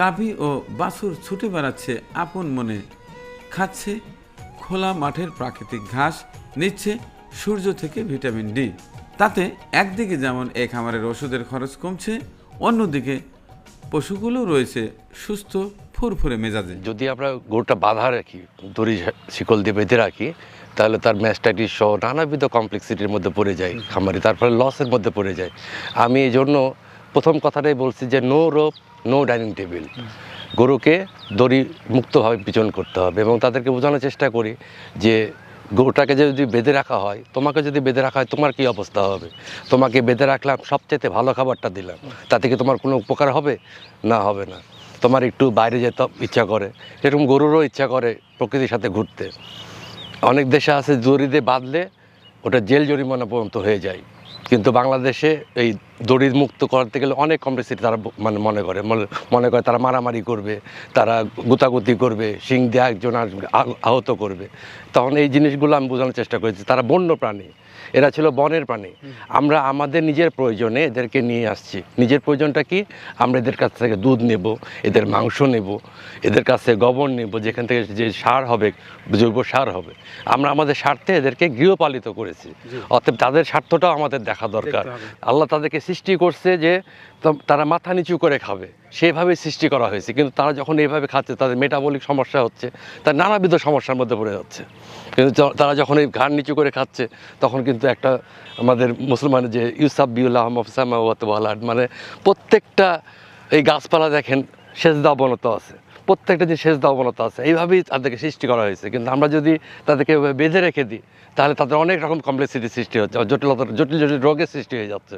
গাভী ও বাছুর ছুটে বেড়াচ্ছে আপন মনে। খাচ্ছে খোলা মাঠের প্রাকৃতিক ঘাস, নিচ্ছে সূর্য থেকে ভিটামিন ডি। তাতে একদিকে যেমন এই খামারের ওষুধের খরচ কমছে, অন্যদিকে পশুগুলো রয়েছে সুস্থ, ফুরফুরে মেজাজে। যদি আমরা গরুটা বাঁধা রাখি, দড়ি শিকল দিয়ে বেঁধে রাখি, তাহলে তার ম্যাস্টাইটিস সহ নানাবিধ কমপ্লেক্সিটির মধ্যে পড়ে যায় খামারি তারপরে লসের মধ্যে পড়ে যায়। আমি এই জন্য প্রথম কথাটাই বলছি যে no rope no dining table গরুকে দড়ি মুক্তভাবে বিচরণ করতে হবে এবং তাদেরকে বোঝানোর চেষ্টা করি যে গরুটাকে যদি বেঁধে রাখা হয়, তোমাকে যদি বেঁধে রাখা হয়, তোমার কি অবস্থা হবে? তোমাকে বেঁধে রাখলাম সবচেয়ে ভালো খাবারটা দিলাম। তাতে কি তোমার কোনো উপকার হবে? না হবে না। তোমার একটু বাইরে যেতে ইচ্ছা করে। সেরকম গরুরও ইচ্ছা করে প্রকৃতির সাথে ঘুরতে। অনেক দেশে আছে দিয়ে বাঁধলে ওটা জেল জরিমানা পর্যন্ত হয়ে যায়। কিন্তু বাংলাদেশে এই দড়ি মুক্ত করতে গেলে অনেক কমপ্লেক্সিটি তারা মানে মনে করে। মনে- মনে করে তারা মারামারি করবে তারা গুতাগুতি করবে শিং দিয়ে একজন আহত করবে। তখন এই জিনিসগুলো আমি বোঝানোর চেষ্টা করেছি। তারা বন্য প্রাণী। এরা ছিল বনের প্রাণী। আমরা আমাদের নিজের প্রয়োজনে এদেরকে নিয়ে আসছি। নিজের প্রয়োজনটা কি? আমরা এদের কাছ থেকে দুধ নেব এদের মাংস নেব এদের কাছ থেকে গোবর নেব যেখান থেকে যে সার হবে জৈব সার হবে। আমরা আমাদের স্বার্থে এদেরকে গৃহপালিত করেছি। অর্থাৎ তাদের স্বার্থটাও আমাদের দেখা দরকার। আল্লাহ তাদেরকে সৃষ্টি করছে যে তারা মাথা নিচু করে খাবে। সেভাবে সৃষ্টি করা হয়েছে। কিন্তু তারা যখন এইভাবে খাচ্ছে, তাদের মেটাবলিক সমস্যা হচ্ছে, তার নানাবিধ সমস্যার মধ্যে পড়ে যাচ্ছে। কিন্তু তারা যখন এই ঘাড় নিচু করে খাচ্ছে, তখন কিন্তু একটা আমাদের মুসলমানের যে ইউসাফ বিউল্লাহ ওয়ালাদ মানে প্রত্যেকটা এই গাছপালা দেখেন, সেজদা অবনত আছে। প্রত্যেকটা যে সেজদা অবনত আছে। এইভাবেই তাদেরকে সৃষ্টি করা হয়েছে। কিন্তু আমরা যদি তাদেরকে বেঁধে রেখে দিই, তাহলে তাদের অনেক রকম কমপ্লেক্সিটি সৃষ্টি হচ্ছে, জটিলতা, জটিল জটিল রোগের সৃষ্টি হয়ে যাচ্ছে।